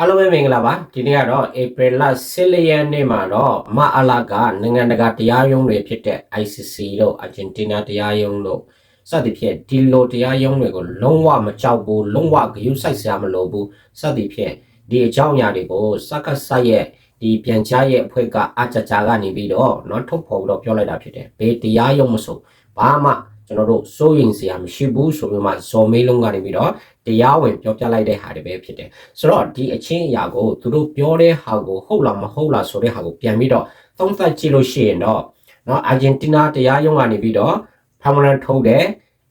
အားလုံးပဲမင်္ဂလာပါဒီနေ့ကတော့ April လ14ရက်နေ့မှာတော့မအလာကနိုင်ငံတကာတရားရုံးတွေဖြစ်တဲ့ ICC တို့ Argentina တရားရုံးတို့စသဖြင့်ဒီလိုတရားရုံးတွေကိုလုံးဝမကြောက်ဘူးလုံးဝဂရုစိုက်စရာမလိုဘူးစသဖြင့်ဒီအကြောင်းအရာတွေကိုစက္ကစရဲ့ဒီပြန်ကြားရဲ့အဖွဲ့ကအကြကြကနေပြီးတော့เนาะထုတ်ဖော်ပြီးတော့ပြောလိုက်တာဖြစ်တယ်ဘေးတရားရုံးမဆိုဘာမှ ကျွန်တော်တို့စိုးရင်စရာမရှိဘူးဆိုပြီးမှဇော်မေးလုံးကနေပြီးတော့တရားဝင်ပြောပြလိုက်တဲ့ဟာတွေပဲဖြစ်တယ်ဆိုတော့ဒီအချင်းအရာကိုသူတို့ပြောတဲ့ဟာကိုဟုတ်လားမဟုတ်လားဆိုတဲ့ဟာကိုပြန်ပြီးတော့သုံးသပ်ကြည့်လို့ရှိရင်တော့เนาะအာဂျင်တီးနားတရားရုံးကနေပြီးတော့ permanent ထုတ်တယ်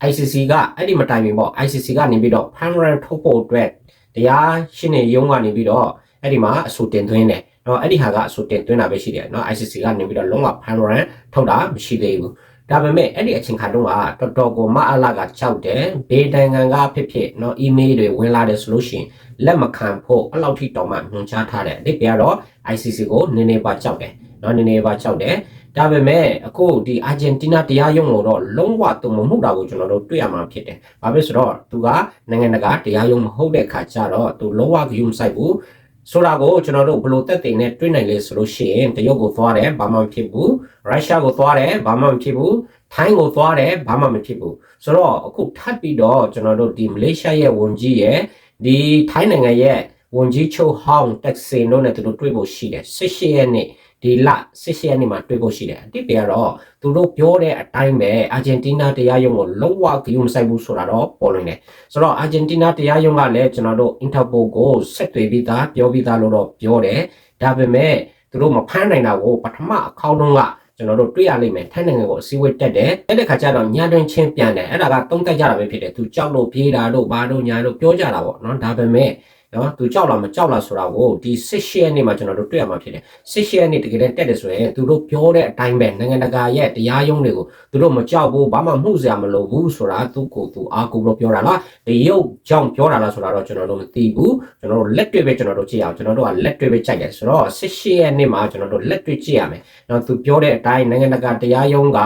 ICC ကအဲ့ဒီမတိုင်ပင်ပေါ့ ICC ကနေပြီးတော့ permanent ထုတ်ဖို့အတွက်တရားရှင်းနေရုံးကနေပြီးတော့အဲ့ဒီမှာအဆိုတင်သွင်းတယ်เนาะအဲ့ဒီဟာကအဆိုတင်သွင်းတာပဲရှိတယ်เนาะ ICC ကနေပြီးတော့လုံးဝ permanent ထုတ်တာမရှိသေးဘူး ဒါပေမဲ့အဲ့ဒီအချိန်ခါတုန်းကတော်တော်ကိုမအလာကကြောက်တယ်ဘေးတန်ကန်ကဖြစ်ဖြစ်เนาะ email တွေဝင်လာတယ်ဆိုလို့ရှိရင်လက်မခံဖို့အဲ့လောက်ထိတောင်းမှညွှန်ကြားထားတယ်ဒီပြကတော့ ICC ကိုနည်းနည်းပါကြောက်တယ်เนาะနည်းနည်းပါကြောက်တယ်ဒါပေမဲ့အခုဒီအာဂျင်တီးနားတရားရုံးကိုတော့လုံးဝသူမမှုတာကိုကျွန်တော်တို့တွေ့ရမှာဖြစ်တယ်။ဘာဖြစ်ဆိုတော့သူကနိုင်ငံတကာတရားရုံးမဟုတ်တဲ့ခါကျတော့သူလုံးဝဂရုမစိုက်ဘူး။ ဆိုတာကိုကျွန်တော်တို့ဘလို့တက်တင်နဲ့တွေ့နိုင်လေဆိုလို့ရှိရင်တရုတ်ကိုသွားတယ်ဘာမှမဖြစ်ဘူး။ရုရှားကိုသွားတယ်ဘာမှမဖြစ်ဘူး။ထိုင်းကိုသွားတယ်ဘာမှမဖြစ်ဘူး။ဆိုတော့အခုထပ်ပြီးတော့ကျွန်တော်တို့ဒီမလေးရှားရဲ့ဝန်ကြီးရဲ့ဒီထိုင်းနိုင်ငံရဲ့ ဝန်ကြီးချုပ်ဟောင်းတက်ဆင်တို့နဲ့သူတို့တွေ့ဖို့ရှိတယ်18ရက်နေ့ဒီလ18ရက်နေ့မှာတွေ့ဖို့ရှိတယ်အတိတ်ကတော့သူတို့ပြောတဲ့အတိုင်းပဲအာဂျင်တီးနားတရားရုံးကိုလုံးဝဂရုမစိုက်ဘူးဆိုတာတော့ပေါ်လွင်တယ်ဆိုတော့အာဂျင်တီးနားတရားရုံးကလည်းကျွန်တော်တို့အင်တာပိုကိုဆက်သွယ်ပြီးသားပြောပြီးသားလို့တော့ပြောတယ်ဒါပေမဲ့သူတို့မဖမ်းနိုင်တာကိုပထမအခေါက်တုန်းကကျွန်တော်တို့တွေ့ရလိမ့်မယ်ထိုင်းနိုင်ငံကိုအစည်းအဝေးတက်တယ်အဲ့ဒီခါကျတော့ညတွင်ချင်းပြန်တယ်အဲ့ဒါကတုံးတက်ကြတာပဲဖြစ်တယ်သူကြောက်လို့ပြေးတာတို့ဘာတို့ညာတို့ပြောကြတာပေါ့နော်ဒါပေမဲ့ နော်သူကြောက်လားမကြောက်လားဆိုတာကိုဒီစစ်ရှဲနေ့မှာကျွန်တော်တို့တွေ့ရမှာဖြစ်တယ်စစ်ရှဲနေ့တကယ်တမ်းတက်တယ်ဆိုရင်သူတို့ပြောတဲ့အတိုင်းပဲနိုင်ငံတကာရဲ့တရားရုံးတွေကိုသူတို့မကြောက်ဘူးဘာမှမှုစရာမလိုဘူးဆိုတာသူကိုသူအားကိုလို့ပြောတာလားတရုတ်ကြောင့်ပြောတာလားဆိုတာတော့ကျွန်တော်တို့မသိဘူးကျွန်တော်တို့လက်တွေ့ပဲကျွန်တော်တို့ကြည့်အောင်ကျွန်တော်တို့ကလက်တွေ့ပဲကြိုက်တယ်ဆိုတော့စစ်ရှဲနေ့မှာကျွန်တော်တို့လက်တွေ့ကြည့်ရမယ်နော်သူပြောတဲ့အတိုင်းနိုင်ငံတကာတရားရုံးက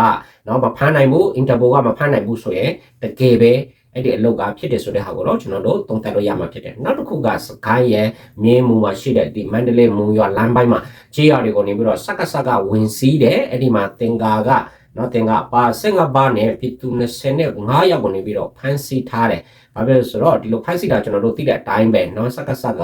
နော်မဖမ်းနိုင်ဘူးအင်တာပိုကမဖမ်းနိုင်ဘူးဆိုရင်တကယ်ပဲ အဲ့ဒီအလုပ်ကဖြစ်တယ်ဆိုတဲ့ဟာကိုတော့ကျွန်တော်တို့သုံးသပ်လို့ရမှာဖြစ်တယ်နောက်တစ်ခုကစကိုင်းရဲ့မြင်းမူမှာရှိတဲ့ဒီမန္တလေးမုံရွာလမ်းပိုင်းမှာခြေရတွေကိုနေပြီးတော့စက်ကစက်ကဝင်စီးတယ်အဲ့ဒီမှာတင်ကာကနော်တင်ကာပါစင်ကပါနဲ့ပြည်သူ25ယောက်ကိုနေပြီးတော့ဖမ်းဆီးထားတယ် ။ဘာဖြစ်လဲဆိုတော့ဒီလိုဖိုက်စစ်တာကျွန်တော်တို့သိတဲ့အတိုင်းပဲနော်စက္ကဆက်က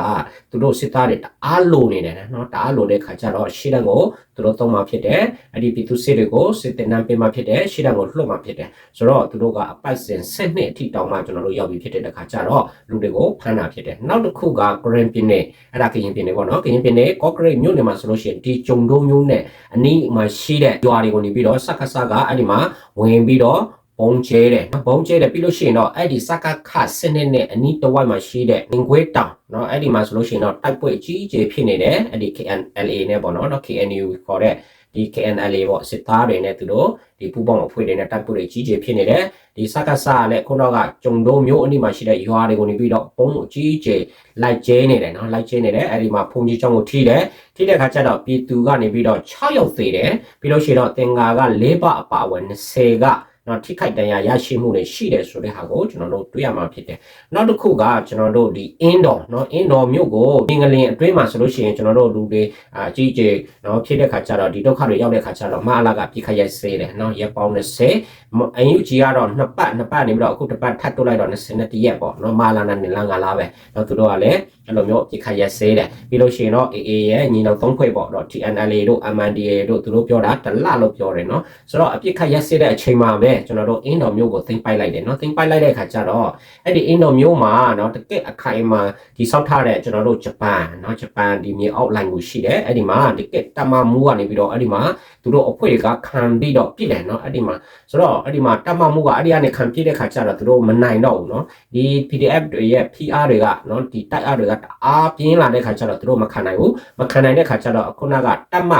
သူတို့စစ်သားတွေတအားလိုနေတယ်နော်တအားလိုတဲ့ခါကျတော့ရှေ့တန်းကိုသူတို့သုံးမှဖြစ်တယ်။အဲ့ဒီပြည်သူစစ်တွေကိုစစ်တင်နှံပေးမှဖြစ်တယ်ရှေ့တန်းကိုလွှတ်မှဖြစ်တယ်။ဆိုတော့သူတို့ကအပိုက်စဉ်7နှစ်အထိတောင်မှကျွန်တော်တို့ရောက်ပြီးဖြစ်တဲ့ခါကျတော့လူတွေကိုဖမ်းတာဖြစ်တယ်။နောက်တစ်ခုကဂရင်ပင်နဲ့အဲ့ဒါကရင်ပင်နဲ့ပေါ့နော်ကရင်ပင်နဲ့ကော့ဂရိတ်မြို့နယ်မှာဆိုလို့ရှိရင်ဒီဂျုံဒုံမြို့နဲ့အနီးမှာရှိတဲ့ရွာတွေကိုနေပြီးတော့စက္ကဆက်ကအဲ့ဒီမှာဝင်ပြီးတော့ ဘုံကျဲတယ်ဘုံကျဲတယ်ပြီးလို့ရှိရင်တော့အဲ့ဒီစကခစနစ်နဲ့အနီးတစ်ဝိုက်မှာရှိတဲ့ငွေတောင်เนาะအဲ့ဒီမှာဆိုလို့ရှိရင်တော့တိုက်ပွဲကြီးကြီးဖြစ်နေတယ်အဲ့ဒီ KNLA နဲ့ပေါ့နော်เนาะ KNU ခေါ်တဲ့ဒီ KNLA ပေါ့စစ်သားတွေနဲ့သူတို့ဒီပူပေါင်းအဖွဲ့တွေနဲ့တိုက်ပွဲတွေကြီးကြီးဖြစ်နေတယ်ဒီစကစလည်းခုတော့ကကြုံတုံးမျိုးအနီးမှာရှိတဲ့ရွာတွေကိုနေပြီးတော့ဘုံကြီးကြီးလိုက်ကျဲနေတယ်เนาะလိုက်ကျဲနေတယ်အဲ့ဒီမှာဖုန်ကြီးချောင်းကိုထိတယ်ထိတဲ့ခါကျတော့ပြည်သူကနေပြီးတော့6ယောက်သေးတယ်ပြီးလို့ရှိရင်တော့တင်ငါက၄ပအပါအဝင်20က နော်ထိခိုက်ဒဏ်ရာရရှိမှုတွေရှိတယ်ဆိုတဲ့ဟာကိုကျွန်တော်တို့တွေ့ရမှာဖြစ်တယ်။နောက်တစ်ခုကကျွန်တော်တို့ဒီအင်းတော်နော်အင်းတော်မြို့ကိုပင်ကလင်အတွင်းမှာဆိုလို့ရှိရင်ကျွန်တော်တို့လူတွေအာကြီးကြီးနော်ဖြစ်တဲ့ခါကျတော့ဒီဒုက္ခတွေရောက်တဲ့ခါကျတော့မအလာကပြိခတ်ရိုက်စေးတယ်နော်ရက်ပေါင်း20အန်ယူဂျီကတော့နှစ်ပတ်နှစ်ပတ်နေပြီးတော့အခုတစ်ပတ်ထပ်တိုးလိုက်တော့21ရက်ပေါ့နော်မအလာနဲ့နေလငါလာပဲနော်သူတို့ကလည်းအဲ့လိုမျိုးပြိခတ်ရက်စေးတယ်ပြီးလို့ရှိရင်တော့ AA ရဲ့ညီနောင်သုံးခွေပေါ့တော့ TNLA တို့ MNDA တို့သူတို့ပြောတာတလလို့ပြောတယ်နော်ဆိုတော့အပြစ်ခတ်ရက်စေးတဲ့အချိန်မှာပဲကျွန်တော်တို့အင်းတော်မျိုးကိုသိမ်းပိုက်လိုက်တယ်နော်သိမ်းပိုက်လိုက်တဲ့အခါကျတော့အဲ့ဒီအင်းတော်မျိုးမှာနော်တကယ့်အခိုင်အမာဒီဆောက်ထားတဲ့ကျွန်တော်တို့ဂျပန်နော်ဂျပန်ဒီမြေအောက်လိုင်းကိုရှိတယ်အဲ့ဒီမှာတကယ့်တမမူကနေပြီးတော့အဲ့ဒီမှာသူတို့အဖွဲ့တွေကခံပြီးတော့ပြည်တယ်နော်အဲ့ဒီမှာဆိုတော့အဲ့ဒီမှာတမမူကအဲ့ဒီကနေခံပြည့်တဲ့ခါကျတော့သူတို့မနိုင်တော့ဘူးနော်ဒီ PDF တွေရဲ့ PR တွေကနော်ဒီတိုက်အားတွေကတအားပြင်းလာတဲ့ခါကျတော့သူတို့မခံနိုင်ဘူးမခံနိုင်တဲ့ခါကျတော့ခုနကတမ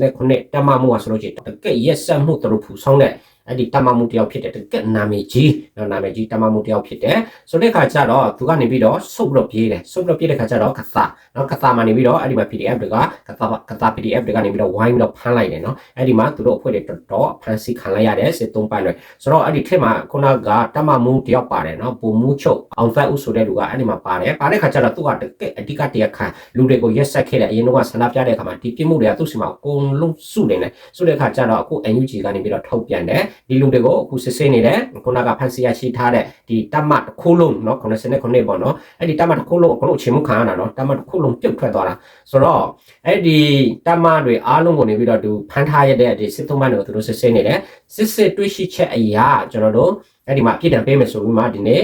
89တမမူကဆိုလို့ရှိရင်တကယ့်ရက်ဆက်မှုသူတို့ဖူဆောင်တဲ့ အဲ့ဒီတမမှုတယောက်ဖြစ်တဲ့တကက်နာမည်ကြီးနော်နာမည်ကြီးတမမှုတယောက်ဖြစ်တယ်ဆိုတဲ့ခါကျတော့သူကနေပြီးတော့ဆုပ်ပြီးတော့ပြေးတယ်ဆုပ်ပြီးတော့ပြေးတဲ့ခါကျတော့ကသာနော်ကသာမှာနေပြီးတော့အဲ့ဒီမှာ PDF တွေကကသာကသာ PDF တွေကနေပြီးတော့ဝိုင်းပြီးတော့ဖမ်းလိုက်တယ်နော်အဲ့ဒီမှာသူတို့အဖွဲ့တွေတော်တော်ဖမ်းဆီးခံလိုက်ရတယ်စစ်သုံးပိုင်းတွေဆိုတော့အဲ့ဒီထက်မှာခုနကတမမှုတယောက်ပါတယ်နော်ပုံမှုချုပ်အောင်ဖတ်ဦးဆိုတဲ့လူကအဲ့ဒီမှာပါတယ်ပါတဲ့ခါကျတော့သူကတကက်အဓိကတရားခံလူတွေကိုရက်ဆက်ခဲ့တဲ့အရင်တော့ဆန္ဒပြတဲ့အခါမှာဒီပြစ်မှုတွေကသူ့စီမှာအကုန်လုံးစုနေတယ်စုတဲ့ခါကျတော့အခု NUG ကနေပြီးတော့ထုတ်ပြန်တယ်ဒီလူတွေကိုအခုစစ်ဆေးနေတယ်ခုနကဖန်စီရရှိထားတဲ့ဒီတမတ်တစ်ခုလုံးเนาะ89ပေါ့เนาะအဲ့ဒီတမတ်တစ်ခုလုံးအကုန်လုံးအချိန်မှုခံရတာเนาะတမတ်တစ်ခုလုံးပြုတ်ထွက်သွားတာဆိုတော့အဲ့ဒီတမတ်တွေအားလုံးကိုနေပြီးတော့သူဖန်ထားရတဲ့ဒီစစ်သုံးပန်းတွေကိုသူတို့စစ်ဆေးနေတယ်စစ်စစ်တွေ့ရှိချက်အရာကျွန်တော်တို့အဲ့ဒီမှာပြည်တံပေးမယ်ဆိုပြီးမှဒီနေ့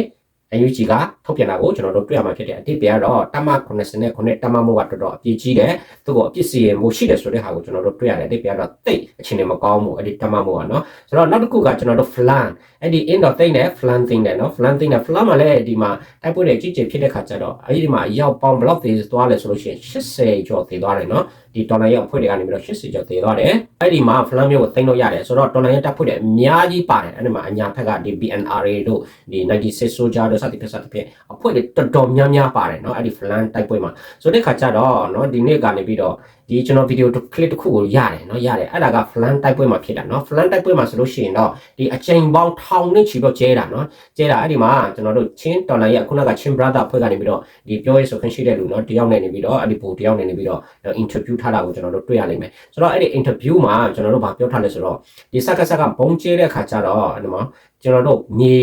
UNG ကထုတ်ပြန်တာကိုကျွန်တော်တို့တွေ့ရမှာဖြစ်တဲ့အတိတ်ပြတော့တမ89တမမို့ကတော်တော်အပြည့်ကြီးတယ်သူကအပြစ်စီရင်မှုရှိတယ်ဆိုတဲ့ဟာကိုကျွန်တော်တို့တွေ့ရတယ်အတိတ်ပြတော့တိတ်အချိန်နဲ့မကောင်းဘူးအဲ့ဒီတမမို့ကနော်ဆိုတော့နောက်တစ်ခုကကျွန်တော်တို့ flan အဲ့ဒီ in တော့တိတ်နဲ့ flan တိတ်နဲ့နော် flan တိတ်နဲ့ flan မှာလည်းဒီမှာတိုက်ပွဲတွေကြည့်ကြဖြစ်တဲ့ခါကျတော့အဲ့ဒီမှာရောက်ပေါင်း block သေးသွားလဲဆိုလို့ရှိရင်80ကျော်သေးသွားတယ်နော်ဒီဒေါ်လာရဲ့အဖွဲ့တွေကနေပြီးတော့80ကျော်သေးသွားတယ်အဲ့ဒီမှာ flan မျိုးကိုတိတ်လို့ရတယ်ဆိုတော့ဒေါ်လာရဲ့တပ်ဖွဲ့တွေအများကြီးပါတယ်အဲ့ဒီမှာအညာဘက်ကဒီ BNRA တို့ဒီ96 soldier တို့စသဖြင့်စသဖြင့်အဖွဲ့တွေတော်တော်များများပါတယ်နော်အဲ့ဒီ flan တိုက်ပွဲမှာဆိုတဲ့ခါကျတော့နော်ဒီနေ့ကနေပြီးတော့ ဒီကျွန်တော်ဗီဒီယို clip တစ်ခုကိုရတယ်เนาะရတယ်အဲ့ဒါက flan တိုက်ပွဲမှာဖြစ်တာเนาะ flan တိုက်ပွဲမှာဆိုလို့ရှိရင်တော့ဒီအချိန်ပေါင်းထောင်နဲ့ချီတော့ကျဲတာเนาะကျဲတာအဲ့ဒီမှာကျွန်တော်တို့ချင်းတော်လိုင်းရဲ့ခုနကချင်း brother ဖွဲ့ကနေပြီးတော့ဒီပြောရေးဆိုခွင့်ရှိတဲ့လူเนาะတယောက်နဲ့နေပြီးတော့အဲ့ဒီဘူတယောက်နဲ့နေပြီးတော့ interview ထားတာကိုကျွန်တော်တို့တွေ့ရလိမ့်မယ်ဆိုတော့အဲ့ဒီ interview မှာကျွန်တော်တို့ဗာပြောထားလဲဆိုတော့ဒီစက်ကဆက်ကဘုံကျဲတဲ့ခါကျတော့အဲ့ဒီမှာ ကျွန်တော်တို့မြေ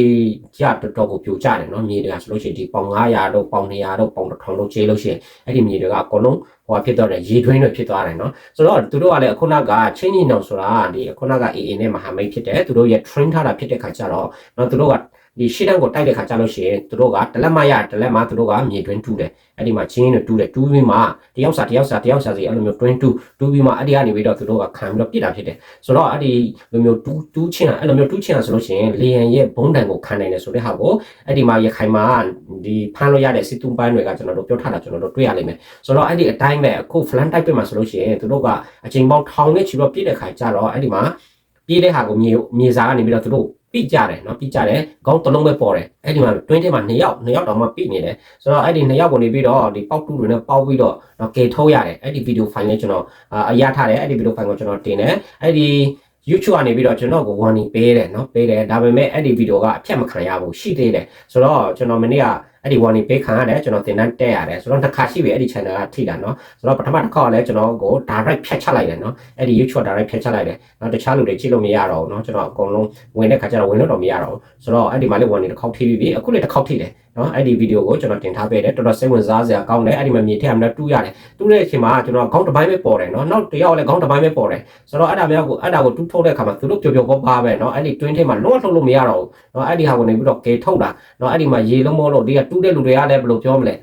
ရတော်တော်ကိုပြိုကျတယ်เนาะမြေတွေကဆိုလို့ရှိရင်ဒီပေါင်900တို့ပေါင်200တို့ပေါင်1000တို့ကျဲလို့ရှိရင်အဲ့ဒီမြေတွေကအကုန်လုံးဟိုဖြစ်သွားတယ်ရေတွင်းတွေဖြစ်သွားတယ်เนาะဆိုတော့သူတို့ကလည်းအခုနကချင်းကြီးနောင်ဆိုတာဒီအခုနက AA နဲ့မဟာမိတ်ဖြစ်တယ်သူတို့ရဲ့ train ထားတာဖြစ်တဲ့ခါကျတော့เนาะသူတို့က ဒီရှေ့တန်းကိုတိုက်တဲ့ခါကျလို့ရှိရင်သူတို့ကတလက်မရတလက်မသူတို့ကမြေတွင်းတူးတယ်အဲ့ဒီမှာချင်းတွေတူးတယ်တူးပြီးမှတယောက်စာတယောက်စာတယောက်စာစီအဲ့လိုမျိုးတွင်းတူးတူးပြီးမှအဲ့ဒီကနေပြီးတော့သူတို့ကခံပြီးတော့ပြစ်တာဖြစ်တယ်ဆိုတော့အဲ့ဒီလိုမျိုးတူးတူးချင်းအဲ့လိုမျိုးတူးချင်းဆိုလို့ရှိရင်လေယံရဲ့ဘုံတန်ကိုခံနိုင်တယ်ဆိုတဲ့ဟာကိုအဲ့ဒီမှာရခိုင်မှာဒီဖမ်းလို့ရတဲ့စစ်တူးပိုင်းတွေကကျွန်တော်တို့ပြောထားတာကျွန်တော်တို့တွေ့ရလိမ့်မယ်ဆိုတော့အဲ့ဒီအတိုင်းပဲအခု flan type မှာဆိုလို့ရှိရင်သူတို့ကအချိန်ပေါင်းထောင်နဲ့ချီတော့ပြည့်တဲ့ခါကျတော့အဲ့ဒီမှာပြည့်တဲ့ဟာကိုမြေမြေစာကနေပြီးတော့သူတို့ ပြကြတယ်နော်ပြကြတယ်ခေါင်းတစ်လုံးပဲပေါ်တယ်အဲ့ဒီမှာတွင်းထဲမှာ2ယောက်2ယောက်တော့မှပြနေတယ်ဆိုတော့အဲ့ဒီ2ယောက်ကိုနေပြီးတော့ဒီပေါက်တူတွေနဲ့ပေါက်ပြီးတော့နော်ကယ်ထုတ်ရတယ်အဲ့ဒီဗီဒီယိုဖိုင်လေးကျွန်တော်အရထားတယ်အဲ့ဒီဗီဒီယိုဖိုင်ကိုကျွန်တော်တင်တယ်အဲ့ဒီ YouTube ကနေပြီးတော့ကျွန်တော်ကို warning ပေးတယ်နော်ပေးတယ်ဒါပေမဲ့အဲ့ဒီဗီဒီယိုကအဖြတ်မခံရဘူးရှိသေးတယ်ဆိုတော့ကျွန်တော်မနေ့က အဲ့ဒီ warning ပေးခံရတယ်ကျွန်တော်သင်တန်းတက်ရတယ်ဆိုတော့တစ်ခါရှိပြီအဲ့ဒီ channel ကထိတာနော်ဆိုတော့ပထမတစ်ခါကလည်းကျွန်တော်ကို direct ဖြတ်ချလိုက်တယ်နော်အဲ့ဒီ YouTube direct ဖြတ်ချလိုက်တယ်နော်တခြားလူတွေကြည့်လို့မရတော့ဘူးနော်ကျွန်တော်အကုန်လုံးဝင်တဲ့ခါကျတော့ဝင်လို့တော့မရတော့ဘူးဆိုတော့အဲ့ဒီမှာလေး warning တစ်ခေါက်ထိပြီးပြီအခုလည်းတစ်ခေါက်ထိတယ်နော်အဲ့ဒီဗီဒီယိုကိုကျွန်တော်တင်ထားပေးတယ်တော်တော်စိတ်ဝင်စားစရာကောင်းတယ်အဲ့ဒီမှာမြေထက်အမှန်တူးရတယ်တူးတဲ့အချိန်မှာကျွန်တော်ခေါင်းတစ်ပိုင်းပဲပေါ်တယ်နော်နောက်တစ်ယောက်လည်းခေါင်းတစ်ပိုင်းပဲပေါ်တယ်ဆိုတော့အဲ့ဒါမျိုးကိုအဲ့ဒါကိုတူးထုတ်တဲ့အခါမှာသူတို့ပျော်ပျော်ပေါ့ပါပဲနော်အဲ့ဒီ twin ထဲမှာလုံးဝထုတ်လို့မရတော့ဘူးနော်အဲ့ဒီဟာကိုနေပြီးတော့ကေထုတ်တာနော်အဲ့ဒီမှာရေလုံးမလို့ဒီကတူတဲ့လူတွေကလည်းဘယ်လိုပြောမလဲ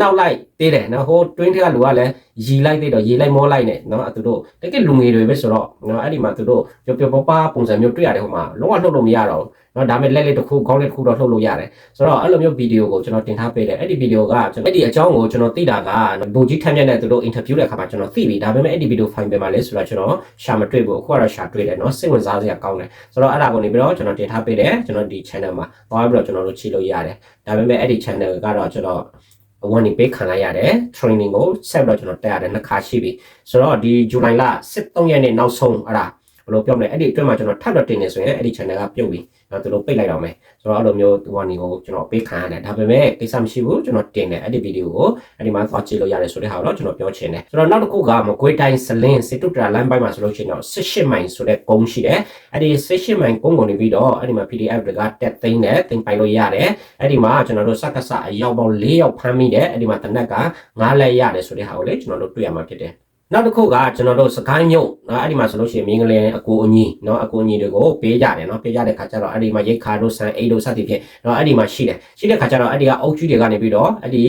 နောက်လိုက်သေးတယ်နော်ဟို twin ထက်ကလူကလည်းရီလိုက်သေးတော့ရီလိုက်မောလိုက်နေနော်သူတို့တကယ်လူငယ်တွေပဲဆိုတော့နော်အဲ့ဒီမှာသူတို့ပျော်ပျော်ပပပုံစံမျိုးတွေ့ရတယ်ဟိုမှာလုံးဝလှုပ်လို့မရတော့ဘူးနော်ဒါပေမဲ့လက်လေးတစ်ခုခေါင်းလေးတစ်ခုတော့လှုပ်လို့ရတယ်ဆိုတော့အဲ့လိုမျိုးဗီဒီယိုကိုကျွန်တော်တင်ထားပေးတယ်အဲ့ဒီဗီဒီယိုကကျွန်တော်အဲ့ဒီအကြောင်းကိုကျွန်တော်သိတာကဘူကြီးထမ်းမြက်နဲ့သူတို့အင်တာဗျူးတဲ့အခါမှာကျွန်တော်သိပြီဒါပေမဲ့အဲ့ဒီဗီဒီယိုဖိုင်ပဲမှာလဲဆိုတော့ကျွန်တော်ရှာမတွေ့ဘူးအခုကတော့ရှာတွေ့တယ်နော်စိတ်ဝင်စားစရာကောင်းတယ်ဆိုတော့အဲ့ဒါကိုနေပြီးတော့ကျွန်တော်တင်ထားပေးတယ်ကျွန်တော်ဒီ channel မှာသွားပြီးတော့ကျွန်တော်တို့ချိလို့ရတယ်ဒါပေမဲ့အဲ့ဒီ channel ကတော့ကျွန်တော် ဝန်နေပေးခံလိုက်ရတယ် training ကိုဆက်ပြီးတော့ကျွန်တော်တက်ရတယ်နှစ်ခါရှိပြီဆိုတော့ဒီဇူလိုင်လ23ရက်နေ့နောက်ဆုံးအဲ့ဒါ ဘယ်လိုပြောမလဲအဲ့ဒီအတွင်းမှာကျွန်တော်ထပ်တော့တင်နေဆိုရင်အဲ့ဒီ channel ကပြုတ်ပြီနော်သူတို့ပိတ်လိုက်တော့မယ်ဆိုတော့အဲ့လိုမျိုးဒီဝန်နေကိုကျွန်တော်ပေးခံရတယ်ဒါပေမဲ့ကိစ္စမရှိဘူးကျွန်တော်တင်တယ်အဲ့ဒီဗီဒီယိုကိုအဲ့ဒီမှာသွားကြည့်လို့ရတယ်ဆိုတဲ့ဟာကိုတော့ကျွန်တော်ပြောချင်တယ်ဆိုတော့နောက်တစ်ခုကမကွေးတိုင်းစလင်းစစ်တုတရာလမ်းပိုင်းမှာဆိုလို့ရှိရင်တော့18မိုင်ဆိုတဲ့ကုန်းရှိတယ်အဲ့ဒီ18မိုင်ကုန်းကိုနေပြီးတော့အဲ့ဒီမှာ PDF တွေကတက်သိမ်းတယ်သိမ်းပိုင်လို့ရတယ်အဲ့ဒီမှာကျွန်တော်တို့စက္ကစအရောက်ပေါင်း၄ရောက်ဖမ်းမိတယ်အဲ့ဒီမှာတနက်က9လက်ရတယ်ဆိုတဲ့ဟာကိုလေကျွန်တော်တို့တွေ့ရမှာဖြစ်တယ် နောက်တစ်ခုကကျွန်တော်တို့စကိုင်းမြို့နော်အဲ့ဒီမှာဆိုလို့ရှိရင်မင်းကလေးအကူအညီနော်အကူအညီတွေကိုပေးကြတယ်နော်ပေးကြတဲ့ခါကျတော့အဲ့ဒီမှာရိတ်ခါတို့ဆန်အိတ်တို့စသဖြင့်နော်အဲ့ဒီမှာရှိတယ်ရှိတဲ့ခါကျတော့အဲ့ဒီကအုပ်ကြီးတွေကနေပြီးတော့အဲ့ဒီ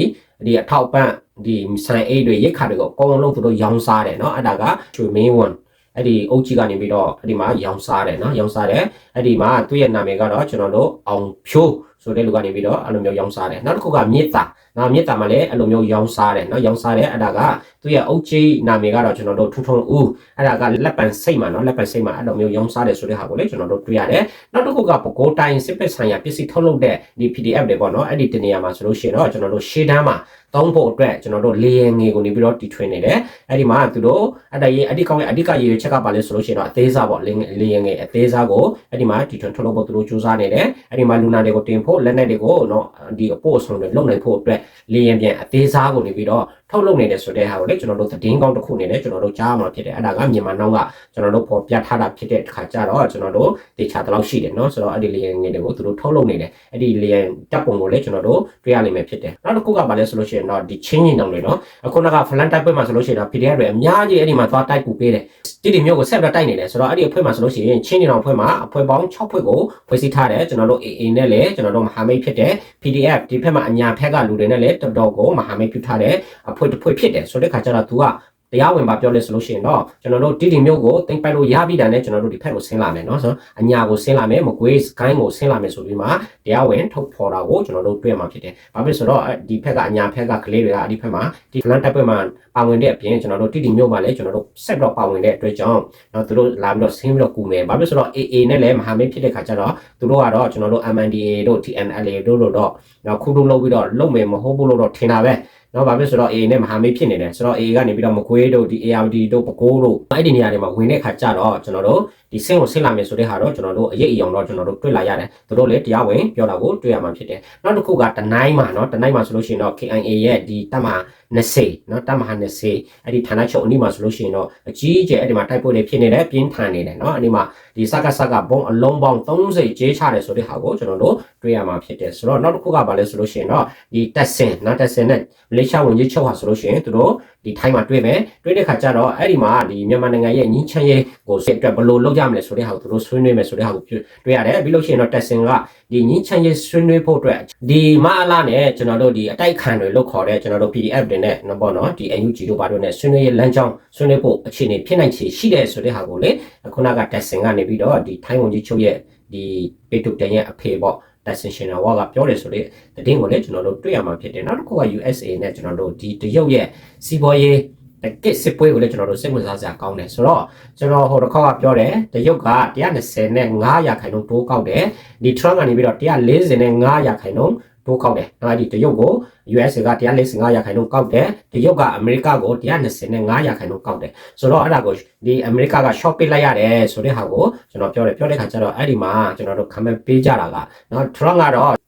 ဒီအထောက်ပံ့ဒီဆန်အိတ်တွေရိတ်ခါတွေကိုအကုန်လုံးသူတို့ရောင်းစားတယ်နော်အဲ့ဒါကချွေမင်းဝန်အဲ့ဒီအုတ်ကြီးကနေပြီးတော့အဲ့ဒီမှာရောင်စားတယ်နော်ရောင်စားတယ်အဲ့ဒီမှာသူ့ရဲ့နာမည်ကတော့ကျွန်တော်တို့အောင်ဖြိုး ဆိုတဲ့လူကနေပြီးတော့အဲ့လိုမျိုးရောင်းစားတယ်နောက်တစ်ခုကမြေတာနော်မြေတာမှာလည်းအဲ့လိုမျိုးရောင်းစားတယ်နော်ရောင်းစားတယ်အဲ့ဒါကသူရဲ့အုတ်ကြီးနာမည်ကတော့ကျွန်တော်တို့ထုံထုံဦးအဲ့ဒါကလက်ပံစိတ်မှာနော်လက်ပံစိတ်မှာအဲ့လိုမျိုးရောင်းစားတယ်ဆိုတဲ့ဟာကိုလည်းကျွန်တော်တို့တွေ့ရတယ်နောက်တစ်ခုကပကိုးတိုင်းစစ်ပက်ဆိုင်ရာပစ္စည်းထုတ်လုပ်တဲ့ဒီ PDF တွေပေါ့နော်အဲ့ဒီတနေရာမှာဆိုလို့ရှိရင်တော့ကျွန်တော်တို့ရှေ့တန်းမှာသုံးဖို့အတွက်ကျွန်တော်တို့လေရင်ငယ်ကိုနေပြီးတော့တီထွင်နေတယ်အဲ့ဒီမှာသူတို့အဲ့ဒါရေးအဓိကောင်ရဲ့အဓိကရည်ရွယ်ချက်ကပါလဲဆိုလို့ရှိရင်တော့အသေးစားပေါ့လေလေရင်ငယ်အသေးစားကိုအဲ့ဒီမှာတီထွင်ထုတ်လုပ်ဖို့သူတို့စူးစမ်းနေတယ်အဲ့ဒီမှာလူနာတွေကိုတင်ဖို့လက်နက်တွေကိုနော်ဒီအပို့အဆုံးတွေလုံနိုင်ဖို့အတွက်လေရင်ပြန်အသေးစားကိုနေပြီးတော့ထုတ်လုပ်နေတယ်ဆိုတဲ့ဟာကိုလည်းကျွန်တော်တို့သတင်းကောင်းတစ်ခုအနေနဲ့ကျွန်တော်တို့ကြားမှာဖြစ်တယ်အဲ့ဒါကမြန်မာနောက်ကကျွန်တော်တို့ပေါ်ပြထားတာဖြစ်တဲ့အခါကျတော့ကျွန်တော်တို့တေချာတလောက်ရှိတယ်နော်ဆိုတော့အဲ့ဒီလေရင်ငယ်တွေကိုသူတို့ထုတ်လုပ်နေတယ်အဲ့ဒီလေရင်တပ်ပုံကိုလည်းကျွန်တော်တို့တွေ့ရလိမ့်မယ်ဖြစ်တယ်နောက်တစ်ခုကပါလဲဆိုလို့ရှိရင်တော့ဒီချင်းညင်တောင်တွေနော်အခုနကဖလန်တိုက်ပွဲမှာဆိုလို့ရှိရင်တော့ PDF တွေအများကြီးအဲ့ဒီမှာသွားတိုက်ကူပေးတယ်တိတိမျိုးကိုဆက်ပြီးတိုက်နေတယ်ဆိုတော့အဲ့ဒီအဖွဲ့မှာဆိုလို့ရှိရင်ချင်းညင်တောင်အဖွဲ့မှာအဖွဲ့ပေါင်း6ဖွဲ့ကိုဖွဲ့စည်းထားတယ်ကျွန်တော်တို့ AA နဲ့လည်းကျွန်တော်တို့မဟာမိတ်ဖြစ်တဲ့ PDF ဒီဘက်မှာအညာဘက်ကလူတွေနဲ့လည်းတော်တော်ကိုမဟာမိတ်ပြုထားတဲ့အဖွဲ့တစ်ဖွဲ့ဖြစ်တယ်ဆိုတဲ့ခါကျတော့ तू ကတရားဝင်ပါပြောလဲဆိုလို့ရှိရင်တော့ကျွန်တော်တို့တိတိမျိုးကိုတင်ပိုက်လို့ရပြီတာနဲ့ကျွန်တော်တို့ဒီဖက်ကိုဆင်းလာမယ်เนาะဆိုတော့အညာကိုဆင်းလာမယ်မကွေးစကိုင်းကိုဆင်းလာမယ်ဆိုပြီးမှတရားဝင်ထုတ်ဖော်တာကိုကျွန်တော်တို့တွေ့မှာဖြစ်တယ်။ဘာဖြစ်ဆိုတော့ဒီဖက်ကအညာဖက်ကကလေးတွေကဒီဖက်မှာဒီဖလန်တက်ပွဲမှာပါဝင်တဲ့အပြင်ကျွန်တော်တို့တိတိမျိုးမှာလည်းကျွန်တော်တို့ဆက်တော့ပါဝင်တဲ့အတွက်ကြောင့်တော့သူတို့လာပြီးတော့ဆင်းပြီးတော့ကူမယ်။ဘာဖြစ်ဆိုတော့ AA နဲ့လည်းမဟာမိတ်ဖြစ်တဲ့ခါကျတော့သူတို့ကတော့ကျွန်တော်တို့ MNDA တို့ TNLA တို့လို့တော့တော့ခုတို့လုပ်ပြီးတော့လုပ်မယ်မဟုတ်ဘူးလို့တော့ထင်တာပဲ။ နော်ဘာဖြစ်ဆိုတော့ AA နဲ့မဟာမိတ်ဖြစ်နေတယ်ဆိုတော့ AA ကနေပြီးတော့မကွေးတို့ဒီ ARD တို့ပကိုးတို့အဲ့ဒီနေရာတွေမှာဝင်တဲ့ခါကျတော့ကျွန်တော်တို့ဒီဆင်းကိုဆင်းလာမယ်ဆိုတဲ့ဟာတော့ကျွန်တော်တို့အရေးအယုံတော့ကျွန်တော်တို့တွေ့လာရတယ်သူတို့လည်းတရားဝင်ပြောတာကိုတွေ့ရမှာဖြစ်တယ်နောက်တစ်ခုကတနိုင်းမှာနော်တနိုင်းမှာဆိုလို့ရှိရင်တော့ KIA ရဲ့ဒီတပ်မ20နော်တပ်မဟာ20အဲ့ဒီဌာနချုပ်အနီးမှာဆိုလို့ရှိရင်တော့အကြီးအကျယ်အဲ့ဒီမှာတိုက်ပွဲတွေဖြစ်နေတယ်ပြင်းထန်နေတယ်နော်အဲ့ဒီမှာဒီစကစကဘုံအလုံးပေါင်း30ကျေးချတယ်ဆိုတဲ့ဟာကိုကျွန်တော်တို့တွေ့ရမှာဖြစ်တယ်ဆိုတော့နောက်တစ်ခုကဘာလဲဆိုလို့ရှိရင်တော့ဒီတက်ဆင်နော်တက်ဆင်နဲ့မလေးရှားဝန်ကြီးချုပ်ဟာဆိုလို့ရှိရင်သူတို့ဒီထိုင်းမှာတွေ့မယ်တွေ့တဲ့ခါကျတော့အဲ့ဒီမှာဒီမြန်မာနိုင်ငံရဲ့ညီချမ်းရေးကိုစစ်အတွက်ဘယ်လိုလုပ်ကြမလဲဆိုတဲ့ဟာကိုသူတို့ဆွေးနွေးမယ်ဆိုတဲ့ဟာကိုတွေ့ရတယ်ပြီးလို့ရှိရင်တော့တက်ဆင်ကဒီညီချမ်းရေးဆွေးနွေးဖို့အတွက်ဒီမအလာနဲ့ကျွန်တော်တို့ဒီအတိုက်ခံတွေလုတ်ခေါ်တဲ့ကျွန်တော်တို့ PDF တွေနဲ့နော်ပေါ့နော်ဒီ NUG တို့ဘာတို့နဲ့ဆွေးနွေးရေးလမ်းကြောင်းဆွေးနွေးဖို့အခြေအနေဖြစ်နိုင်ချေရှိတဲ့ဆိုတဲ့ဟာကိုလေခုနကတက်ဆင်ကနေပြီးတော့ဒီထိုင်းဝန်ကြီးချုပ်ရဲ့ဒီပေတုတန်ရဲ့အဖေပေါ့ National War ကပြောတယ်ဆိုတဲ့တည်င်းကိုလည်းကျွန်တော်တို့တွေ့ရမှာဖြစ်တယ်နောက်တစ်ခုက USA နဲ့ကျွန်တော်တို့ဒီတရုတ်ရဲ့စီးပွားရေးတကစ်စစ်ပွဲကိုလည်းကျွန်တော်တို့စိတ်ဝင်စားစရာကောင်းတယ်ဆိုတော့ကျွန်တော်ဟိုတစ်ခေါက်ကပြောတယ်တရုတ်က120နဲ့9ရာခိုင်နှုန်းတိုးကောက်တယ်ဒီ Trump ကနေပြီးတော့140နဲ့9ရာခိုင်နှုန်း တိုးကောက်တယ်။အဲဒီတရုတ်ကို US က145ရာခိုင်နှုန်းကောက်တယ်။တရုတ်ကအမေရိကကို125ရာခိုင်နှုန်းကောက်တယ်။ဆိုတော့အဲ့ဒါကိုဒီအမေရိကက short ပစ်လိုက်ရတယ်ဆိုတဲ့ဟာကိုကျွန်တော်ပြောတယ်ပြောတဲ့ခါကျတော့အဲ့ဒီမှာကျွန်တော်တို့ comment ပေးကြတာကနော် Trump ကတော့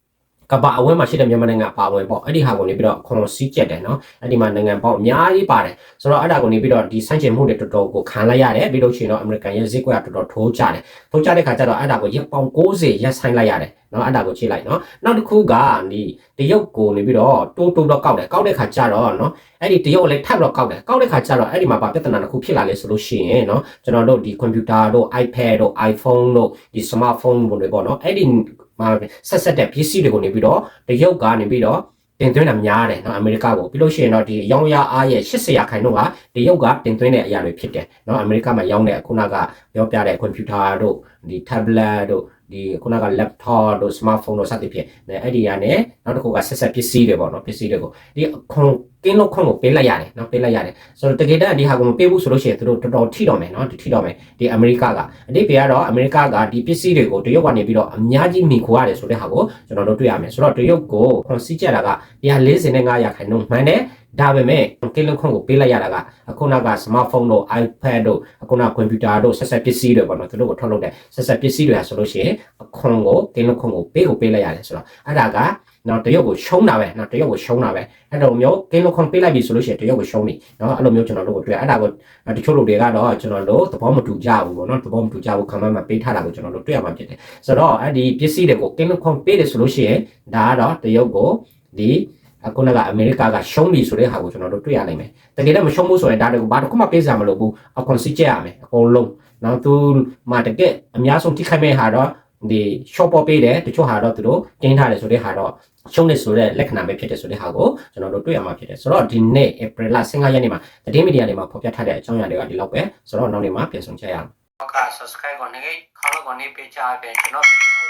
ကပအဝဲမှာရှိတဲ့မြန်မာနိုင်ငံပါဝင်ပေါ့အဲ့ဒီဟာကိုနေပြီးတော့ခွန်စီးကျက်တယ်နော်အဲ့ဒီမှာနိုင်ငံပေါင်းအများကြီးပါတယ်ဆိုတော့အဲ့ဒါကိုနေပြီးတော့ဒီဆန့်ကျင်မှုတွေတော်တော်ကိုခံလိုက်ရတယ်ပြီးလို့ရှိရင်တော့အမေရိကန်ရဲ့ဈေးကွက်ကတော်တော်ထိုးကျတယ်ထိုးကျတဲ့ခါကျတော့အဲ့ဒါကိုရက်ပေါင်း60ရက်ဆိုင်လိုက်ရတယ်နော်အဲ့ဒါကိုချိန်လိုက်နော်နောက်တစ်ခုကဒီတရုတ်ကိုနေပြီးတော့တိုးတိုးတော့ကောက်တယ်ကောက်တဲ့ခါကျတော့နော်အဲ့ဒီတရုတ်လည်းထပ်တော့ကောက်တယ်ကောက်တဲ့ခါကျတော့အဲ့ဒီမှာဗာပြဿနာတစ်ခုဖြစ်လာလဲဆိုလို့ရှိရင်နော်ကျွန်တော်တို့ဒီကွန်ပျူတာတို့ iPad တို့ iPhone တို့ဒီ smartphone တွေပေါ့နော်အဲ့ဒီမှာ ဆက်ဆက်တဲ့ပစ္စည်းတွေကိုနေပြီးတော့တရုတ်ကနေပြီးတော့တင်သွင်းတာများတယ်နော်အမေရိကကိုပြီးလို့ရှိရင်တော့ဒီရောင်းရအားရဲ့80ရာခိုင်နှုန်းကတရုတ်ကတင်သွင်းတဲ့အရာတွေဖြစ်တယ်နော်အမေရိကမှာရောင်းတဲ့ခုနကပြောပြတဲ့ကွန်ပျူတာတို့ဒီ tablet တို့ ဒီခုနက laptop တို့ smartphone တို့စသဖြင့်အဲ့ဒီကနေနောက်တစ်ခုကဆက်ဆက်ပစ္စည်းတွေပေါ့နော်ပစ္စည်းတွေကိုဒီခွန်ကင်းလို့ခွန်ကိုပေးလိုက်ရတယ်နော်ပေးလိုက်ရတယ်ဆိုတော့တကယ်တမ်းဒီဟာကိုမပေးဘူးဆိုလို့ရှိရင်သူတို့တော်တော်ထိတော့မယ်နော်ထိတော့မယ်ဒီအမေရိကကအတိတ်ကတော့အမေရိကကဒီပစ္စည်းတွေကိုတရုတ်ကနေပြီးတော့အများကြီးမိခိုးရတယ်ဆိုတဲ့ဟာကိုကျွန်တော်တို့တွေ့ရမယ်ဆိုတော့တရုတ်ကိုခွန်စည်းကြတာက145ရာခိုင်နှုန်းမှန်တယ် ဒါပေမဲ့ကင်းလုံးခွန်ကိုပေးလိုက်ရတာကအခုနောက်က smartphone တို့ iPad တို့အခုနောက် computer တို့ဆက်ဆက်ပစ္စည်းတွေပေါ့နော်သူတို့ကိုထုတ်လုပ်တဲ့ဆက်ဆက်ပစ္စည်းတွေဟာဆိုလို့ရှိရင်အခွန်ကိုကင်းလုံးခွန်ကိုပေးကိုပေးလိုက်ရတယ်ဆိုတော့အဲ့ဒါကနော်တရုတ်ကိုရှုံးတာပဲနော်တရုတ်ကိုရှုံးတာပဲအဲ့လိုမျိုးကင်းလုံးခွန်ပေးလိုက်ပြီဆိုလို့ရှိရင်တရုတ်ကိုရှုံးပြီနော်အဲ့လိုမျိုးကျွန်တော်တို့ကိုတွေ့အဲ့ဒါကိုတချို့လူတွေကတော့ကျွန်တော်တို့သဘောမတူကြဘူးပေါ့နော်သဘောမတူကြဘူးခံမှမပေးထားတာကိုကျွန်တော်တို့တွေ့ရမှာဖြစ်တယ်ဆိုတော့အဲ့ဒီပစ္စည်းတွေကိုကင်းလုံးခွန်ပေးတယ်ဆိုလို့ရှိရင်ဒါကတော့တရုတ်ကိုဒီအ ခုနကအမေရိကကရှုံးပြီဆိုတဲ့ဟာကိုကျွန်တော်တို့တွေ့ရနိုင်မယ်တကယ်တော့မရှုံးဘူးဆိုရင်ဒါတွေကိုဘာတစ်ခုမှပေးစရာမလိုဘူးအခွန်စီကျက်ရမယ်အကုန်လုံးနောက်သူမှတကယ်အများဆုံးထိခိုက်မဲ့ဟာတော့ဒီ short ပေါ်ပေးတယ်တချို့ဟာတော့သူတို့တင်းထားတယ်ဆိုတဲ့ဟာတော့ရှုံးနေဆိုတဲ့လက္ခဏာပဲဖြစ်တယ်ဆိုတဲ့ဟာကိုကျွန်တော်တို့တွေ့ရမှာဖြစ်တယ်ဆိုတော့ဒီနေ့ April 15ရက်နေ့မှာသတင်းမီဒီယာတွေမှာဖော်ပြထားတဲ့အကြောင်းအရာတွေကဒီလောက်ပဲဆိုတော့နောက်နေ့မှာပြန်ဆောင်ချက်ရအောင်က subscribe ကိုနေခေါင်းကိုနေပေးချပေးကျွန်တော်ဗီဒီယို